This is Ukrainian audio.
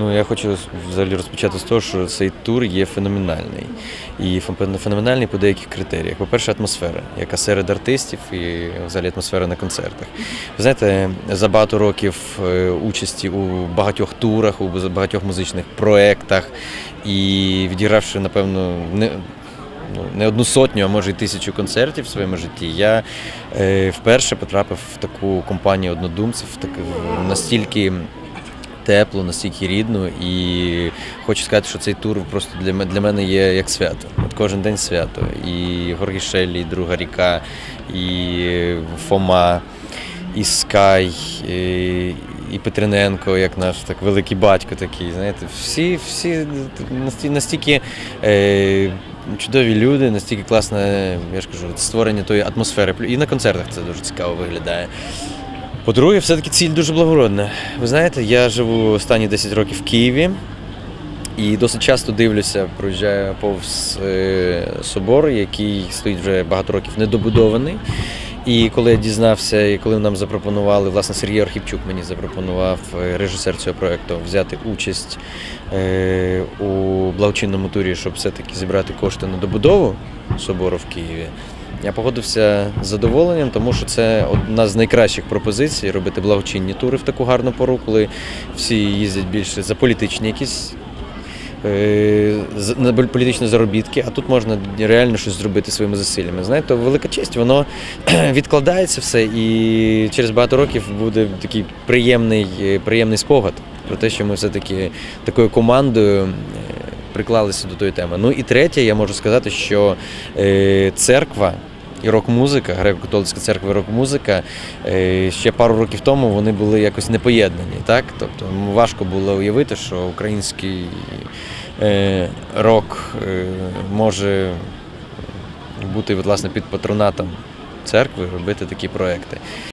Ну, я хочу взагалі розпочати з того, що цей тур є феноменальний. І фен- феноменальний по деяких критеріях. По-перше, атмосфера, яка серед артистів і взагалі атмосфера на концертах. Ви знаєте, за багато років е, участі у багатьох турах, у багатьох музичних проєктах і відігравши, напевно, не. Ну, не одну сотню, а може й тисячу концертів в своєму житті. Я е, вперше потрапив в таку компанію однодумців, так, настільки теплу, настільки рідну. І хочу сказати, що цей тур просто для мене, для мене є як свято. От кожен день свято. І Горгішелі, і Друга ріка, і Фома, і Скай, і, і Петрененко, як наш так великий батько такий. Знаєте, всі, всі насті- настільки. Е, Чудові люди, настільки класне, я ж кажу, створення тої атмосфери. І на концертах це дуже цікаво виглядає. По-друге, все-таки ціль дуже благородна. Ви знаєте, я живу останні 10 років в Києві і досить часто дивлюся, проїжджаю повз е, собор, який стоїть вже багато років недобудований. І коли я дізнався, і коли нам запропонували, власне, Сергій Архівчук мені запропонував е, режисер цього проєкту взяти участь е, у благочинному турі, щоб все-таки зібрати кошти на добудову собору в Києві. Я погодився з задоволенням, тому що це одна з найкращих пропозицій робити благочинні тури в таку гарну пору, коли всі їздять більше за політичні якісь е, на політичні заробітки, а тут можна реально щось зробити своїми зусиллями. Знаєте, велика честь, воно відкладається все, і через багато років буде такий приємний, е, приємний спогад про те, що ми все-таки такою командою. Приклалися до тої теми. Ну і третє, я можу сказати, що е, церква і рок-музика, греко-католицька церква і рок-музика е, ще пару років тому вони були якось непоєднані. Так? Тобто важко було уявити, що український е, рок може бути власне під патронатом церкви, робити такі проекти.